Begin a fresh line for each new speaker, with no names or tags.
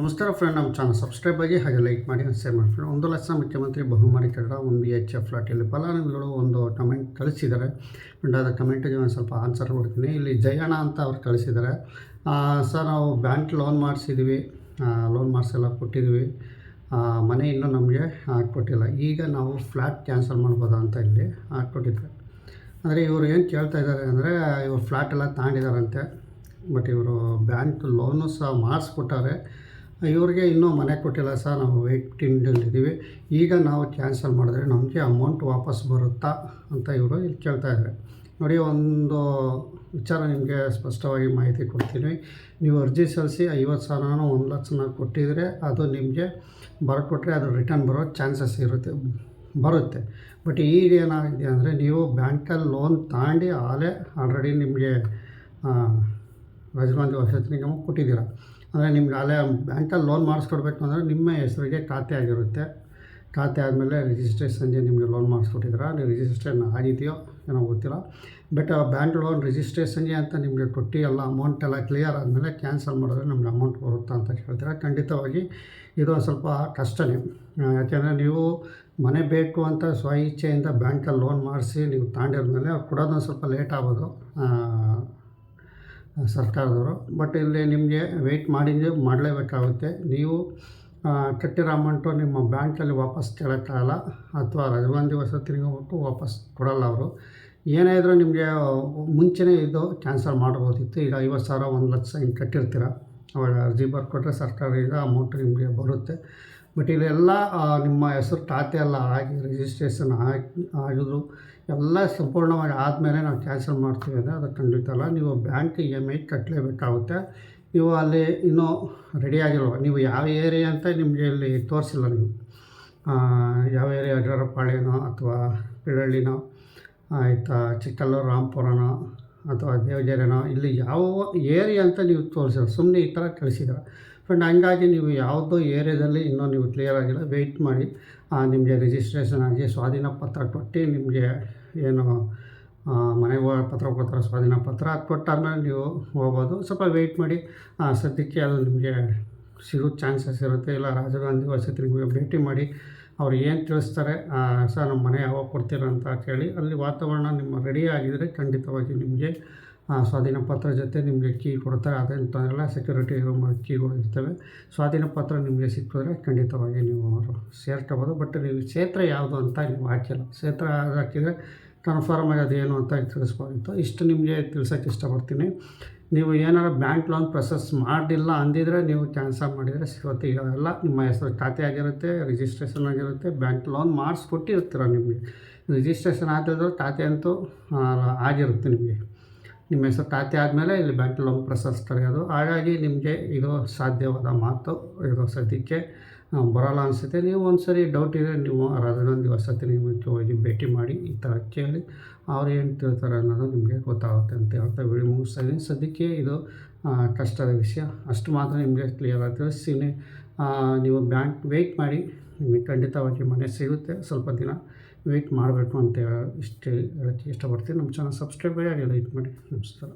ನಮಸ್ಕಾರ ಫ್ರೆಂಡ್ ನಮ್ಮ channel subscribe ಆಗಿ ಹಾಗೆ ಲೈಕ್ ಮಾಡಿ ಶೇರ್ ಮಾಡಿ ಫ್ರೆಂಡ್ ಒಂದು ಲಕ್ಷ ಮುಖ್ಯಮಂತ್ರಿ ಬಹುಮಾರಿ ಕಟ್ಟಡ ಒಂದು ಬಿ ಎಚ್ ಎಫ್ ಫ್ಲಾಟಲ್ಲಿ ಫಲಾನುಭವಿಗಳು ಒಂದು ಕಮೆಂಟ್ ಕಳಿಸಿದ್ದಾರೆ. ಫ್ರೆಂಡ್ ಅದರ ಕಮೆಂಟಿಗೆ ಒಂದು ಸ್ವಲ್ಪ ಆನ್ಸರ್ ಕೊಡ್ತೀನಿ. ಇಲ್ಲಿ ಜಯಣ್ಣ ಅಂತ ಅವ್ರು ಕಳಿಸಿದ್ದಾರೆ. ಸರ್ ನಾವು ಬ್ಯಾಂಕ್ ಲೋನ್ ಮಾಡಿಸಿದ್ವಿ. ಲೋನ್ ಮಾಡಿಸೆಲ್ಲ ಕೊಟ್ಟಿದ್ವಿ. ಮನೆ ಇನ್ನೂ ನಮಗೆ ಕೊಟ್ಟಿಲ್ಲ. ಈಗ ನಾವು ಫ್ಲ್ಯಾಟ್ ಕ್ಯಾನ್ಸಲ್ ಮಾಡ್ಬೋದಾ ಅಂತ ಇಲ್ಲಿ ಕೊಟ್ಟಿದ್ದಾರೆ. ಅಂದರೆ ಇವರು ಏನು ಕೇಳ್ತಾ ಇದ್ದಾರೆ ಅಂದರೆ, ಇವರು ಫ್ಲ್ಯಾಟ್ ಎಲ್ಲ ತಗೊಂಡಿದ್ದಾರಂತೆ ಬಟ್ ಇವರು ಬ್ಯಾಂಕ್ ಲೋನು ಸಹ ಮಾಡಿಸ್ಕೊಟ್ಟಾರೆ. ಇವ್ರಿಗೆ ಇನ್ನೂ ಮನೆ ಕೊಟ್ಟಿಲ್ಲ ಸರ್, ನಾವು ವೇಟಿಂಗಲ್ಲಿದ್ದೀವಿ ಈಗ ನಾವು ಕ್ಯಾನ್ಸಲ್ ಮಾಡಿದ್ರೆ ನಮಗೆ ಅಮೌಂಟ್ ವಾಪಸ್ ಬರುತ್ತಾ ಅಂತ ಇವರು ಇಲ್ಲಿ ಕೇಳ್ತಾ ಇದ್ದಾರೆ. ನೋಡಿ, ಒಂದು ವಿಚಾರ ನಿಮಗೆ ಸ್ಪಷ್ಟವಾಗಿ ಮಾಹಿತಿ ಕೊಡ್ತೀನಿ. ನೀವು ಅರ್ಜಿ ಸಲ್ಲಿಸಿ ಐವತ್ತು ಸಾವಿರನೋ ಒಂದು ಲಕ್ಷನ ಕೊಟ್ಟಿದ್ರೆ ಅದು ನಿಮಗೆ ಬರ್ಕೊಟ್ರೆ ಅದು ರಿಟರ್ನ್ ಬರೋ ಚಾನ್ಸಸ್ ಇರುತ್ತೆ, ಬರುತ್ತೆ. ಬಟ್ ಈಗ ಏನಾಗಿದೆ ಅಂದರೆ ನೀವು ಬ್ಯಾಂಕಲ್ಲಿ ಲೋನ್ ತಾಂಡಿ ಆಲೇ ಆಲ್ರೆಡಿ ನಿಮಗೆ ರಾಜೀವ್ ವಸತಿ ನಿಗಮ ಕೊಟ್ಟಿದ್ದೀರ. ಅಂದರೆ ನಿಮ್ಗೆ ಅಲ್ಲೇ ಬ್ಯಾಂಕಲ್ಲಿ ಲೋನ್ ಮಾಡಿಸ್ಕೊಡ್ಬೇಕು ಅಂದರೆ ನಿಮ್ಮ ಹೆಸರಿಗೆ ಖಾತೆ ಆಗಿರುತ್ತೆ. ಖಾತೆ ಆದಮೇಲೆ ರಿಜಿಸ್ಟ್ರೇಷನ್ಗೆ ನಿಮಗೆ ಲೋನ್ ಮಾಡಿಸ್ಕೊಟ್ಟಿದ್ದೀರಾ? ನೀವು ರಿಜಿಸ್ಟ್ರೇಷನ್ ಆಗಿದೆಯೋ ಏನೋ ಗೊತ್ತಿಲ್ಲ. ಬಟ್ ಬ್ಯಾಂಕ್ ಲೋನ್ ರಿಜಿಸ್ಟ್ರೇಷನ್ಗೆ ಅಂತ ನಿಮಗೆ ಕೊಟ್ಟು ಎಲ್ಲ ಅಮೌಂಟ್ ಎಲ್ಲ ಕ್ಲಿಯರ್ ಆದಮೇಲೆ ಕ್ಯಾನ್ಸಲ್ ಮಾಡಿದ್ರೆ ನಮ್ಗೆ ಅಮೌಂಟ್ ಬರುತ್ತಾ ಅಂತ ಕೇಳ್ತೀರಾ? ಖಂಡಿತವಾಗಿ ಇದು ಸ್ವಲ್ಪ ಕಷ್ಟನೇ. ಯಾಕೆಂದರೆ ನೀವು ಮನೆ ಬೇಕು ಅಂತ ಸ್ವ ಇಚ್ಛೆಯಿಂದ ಬ್ಯಾಂಕಲ್ಲಿ ಲೋನ್ ಮಾಡಿಸಿ ನೀವು ಮೇಲೆ ಅವ್ರು ಕೊಡೋದೊಂದು ಸ್ವಲ್ಪ ಲೇಟ್ ಆಗ್ಬೋದು. ಆ, ಸರ್ಕಾರದವರು. ಬಟ್ ಇಲ್ಲಿ ನಿಮಗೆ ವೆಯ್ಟ್ ಮಾಡಿದ್ರೆ ಮಾಡಲೇಬೇಕಾಗುತ್ತೆ. ನೀವು ಕಟ್ಟಿರೋ ಅಮೌಂಟು ನಿಮ್ಮ ಬ್ಯಾಂಕಲ್ಲಿ ವಾಪಸ್ ಕೇಳೋಕ್ಕಾಗಲ್ಲ ಅಥವಾ ರಜಬಂದಿ ದಿವಸ ತಿರುಗಿಬಿಟ್ಟು ವಾಪಸ್ ಕೊಡಲ್ಲ ಅವರು. ಏನೇ ಇದ್ದರೂ ನಿಮಗೆ ಮುಂಚೆನೇ ಇದು ಕ್ಯಾನ್ಸಲ್ ಮಾಡ್ಬೋದಿತ್ತು. ಈಗ ಐವತ್ತು ಸಾವಿರ, ಒಂದು ಲಕ್ಷ ಹಿಂಗೆ ಕಟ್ಟಿರ್ತೀರ. ಅವಾಗ ಅರ್ಜಿ ಬರ್ಕೊಟ್ರೆ ಸರ್ಕಾರದಿಂದ ಅಮೌಂಟ್ ನಿಮಗೆ ಬರುತ್ತೆ. ಬಟ್ ಇಲ್ಲೆಲ್ಲ ನಿಮ್ಮ ಹೆಸರು ಖಾತೆ ಎಲ್ಲ ಆಗಿ ರಿಜಿಸ್ಟ್ರೇಷನ್ ಆಗಿ ಆಗಿದ್ರು ಎಲ್ಲ ಸಂಪೂರ್ಣವಾಗಿ ಆದಮೇಲೆ ನಾವು ಕ್ಯಾನ್ಸಲ್ ಮಾಡ್ತೀವಿ ಅಂದರೆ ಅದು ಖಂಡಿತ ಅಲ್ಲ. ನೀವು ಬ್ಯಾಂಕ್ ಇ ಎಂ ಐ ಕಟ್ಟಲೇಬೇಕಾಗುತ್ತೆ ನೀವು ಅಲ್ಲಿ ಇನ್ನೂ ರೆಡಿ ಆಗಿಲ್ವ? ನೀವು ಯಾವ ಏರಿಯಾ ಅಂತ ನಿಮಗೆ ಇಲ್ಲಿ ತೋರಿಸಿಲ್ಲ ನೀವು. ಯಾವ ಏರಿಯಾ ಅಡ್ಡರಪಾಳ್ಯನೋ ಅಥವಾ ಪಿಳಳ್ಳಿನೋ, ಆಯಿತಾ, ಚಿಕ್ಕಲ್ಲೂರು, ರಾಂಪುರನೋ ಅಥವಾ ದೇವಜೇರಿನೋ ಇಲ್ಲಿ ಯಾವ ಏರಿಯಾ ಅಂತ ನೀವು ತೋರಿಸಿಲ್ಲ. ಸುಮ್ಮನೆ ಈ ಥರ ಕಳಿಸಿದ್ದಾರೆ ಫ್ರೆಂಡ್ ಹಂಗಾಗಿ ನೀವು ಯಾವುದೋ ಏರಿಯಾದಲ್ಲಿ ಇನ್ನೂ ನೀವು ಕ್ಲಿಯರ್ ಆಗಿಲ್ಲ. ವೆಯ್ಟ್ ಮಾಡಿ. ನಿಮಗೆ ರಿಜಿಸ್ಟ್ರೇಷನ್ ಆಗಿ ಸ್ವಾಧೀನ ಪತ್ರ ಕೊಟ್ಟು ನಿಮಗೆ ಏನು ಮನೆ ಪತ್ರ ಕೊಡ್ತಾರೆ, ಸ್ವಾಧೀನ ಪತ್ರ ಅದು ಕೊಟ್ಟಾದ್ಮೇಲೆ ನೀವು ಹೋಗ್ಬೋದು. ಸ್ವಲ್ಪ ವೆಯ್ಟ್ ಮಾಡಿ. ಸದ್ಯಕ್ಕೆ ಅದು ನಿಮಗೆ ಸಿಗೋ ಚಾನ್ಸಸ್ ಇರುತ್ತೆ. ಇಲ್ಲ ರಾಜೀವ್ ಗಾಂಧಿ ವಸತಿ ನಿಮಗೆ ಭೇಟಿ ಮಾಡಿ ಅವ್ರು ಏನು ತಿಳಿಸ್ತಾರೆ ಸರ್, ನಮ್ಮ ಮನೆ ಯಾವಾಗ ಕೊಡ್ತೀರ ಅಂತ ಕೇಳಿ ಅಲ್ಲಿ ವಾತಾವರಣ ನಿಮ್ಮ ರೆಡಿ ಆಗಿದರೆ ಖಂಡಿತವಾಗಿ ನಿಮಗೆ ಸ್ವಾಧೀನ ಪತ್ರ ಜೊತೆ ನಿಮಗೆ ಕೀ ಕೊಡ್ತಾರೆ. ಅದಂತಲ್ಲ ಸೆಕ್ಯೂರಿಟಿ ರೂಮ್ ಕೀಗಳು ಇರ್ತವೆ. ಸ್ವಾಧೀನ ಪತ್ರ ನಿಮಗೆ ಸಿಕ್ಕಿದ್ರೆ ಖಂಡಿತವಾಗಿ ನೀವು ಅವರು ಸೇರ್ಕೋಬೋದು. ಬಟ್ ನೀವು ಕ್ಷೇತ್ರ ಯಾವುದು ಅಂತ ನೀವು ಹಾಕಿಲ್ಲ. ಕ್ಷೇತ್ರ ಹಾಕಿದರೆ ಕನ್ಫರ್ಮ್ ಆಗಿ ಏನು ಅಂತ ತಿಳಿಸ್ಬೋದಿತ್ತು ಇಷ್ಟು ನಿಮಗೆ ತಿಳ್ಸೋಕ್ಕೆ ಇಷ್ಟಪಡ್ತೀನಿ. ನೀವು ಏನಾರು ಬ್ಯಾಂಕ್ ಲೋನ್ ಪ್ರೊಸೆಸ್ ಮಾಡಿಲ್ಲ ಅಂದಿದ್ರೆ ನೀವು ಕ್ಯಾನ್ಸಲ್ ಮಾಡಿದರೆ ಸಿಗುತ್ತೆ. ಎಲ್ಲ ನಿಮ್ಮ ಹೆಸರು ಖಾತೆ ಆಗಿರುತ್ತೆ, ರಿಜಿಸ್ಟ್ರೇಷನ್ ಆಗಿರುತ್ತೆ, ಬ್ಯಾಂಕ್ ಲೋನ್ ಮಾಡಿಸ್ಕೊಟ್ಟಿರ್ತೀರ ನಿಮಗೆ. ರಿಜಿಸ್ಟ್ರೇಷನ್ ಆದ್ರೆ ಖಾತೆ ಅಂತೂ ಆಗಿರುತ್ತೆ ನಿಮಗೆ. ನಿಮ್ಮ ಹೆಸರು ಖಾತೆ ಆದಮೇಲೆ ಇಲ್ಲಿ ಬ್ಯಾಂಕ್ ಲೋನ್ ಪ್ರೊಸೆಸ್ ಅದು ಹಾಗಾಗಿ ನಿಮಗೆ ಇದು ಸಾಧ್ಯವಾದ ಮಾತು ಇದು ಸದ್ಯಕ್ಕೆ ಬರೋಲ್ಲ ಅನಿಸುತ್ತೆ. ನೀವು ಒಂದು ಸರಿ ಡೌಟ್ ಇದೆ ನೀವು ರಾಜಗಾಂಧಿ ವಸತಿ ನಿಮಗೆ ಹೋಗಿ ಭೇಟಿ ಮಾಡಿ ಈ ಥರ ಕೇಳಿ, ಅವ್ರು ಏನು ತಿಳ್ತಾರೆ ಅನ್ನೋದು ನಿಮಗೆ ಗೊತ್ತಾಗುತ್ತೆ ಅಂತ ಹೇಳ್ತಾ ವಿಡಿಯೋ ಮುಗಿಸ್ತಾ ಇದ್ದೀನಿ. ಸದ್ಯಕ್ಕೆ ಇದು ಕಷ್ಟದ ವಿಷಯ. ಅಷ್ಟು ಮಾತ್ರ ನಿಮಗೆ ಕ್ಲಿಯರ್ ಆಗಿ ತಿಳಿಸ್ತೀನಿ. ನೀವು ಬ್ಯಾಂಕ್ ವೆಯ್ಟ್ ಮಾಡಿ, ನಿಮಗೆ ಖಂಡಿತವಾಗಿ ಮನೆ ಸಿಗುತ್ತೆ. ಸ್ವಲ್ಪ ದಿನ ವೆಯ್ಟ್ ಮಾಡಬೇಕು ಅಂತ ಇಷ್ಟು ಇಷ್ಟಪಡ್ತೀನಿ. ನಮ್ಮ ಚಾನಲ್ ಸಬ್ಸ್ಕ್ರೈಬ್ ಆಗಿಲ್ಲ ಲೈಕ್ ಮಾಡಿ ನಮಸ್ಕಾರ.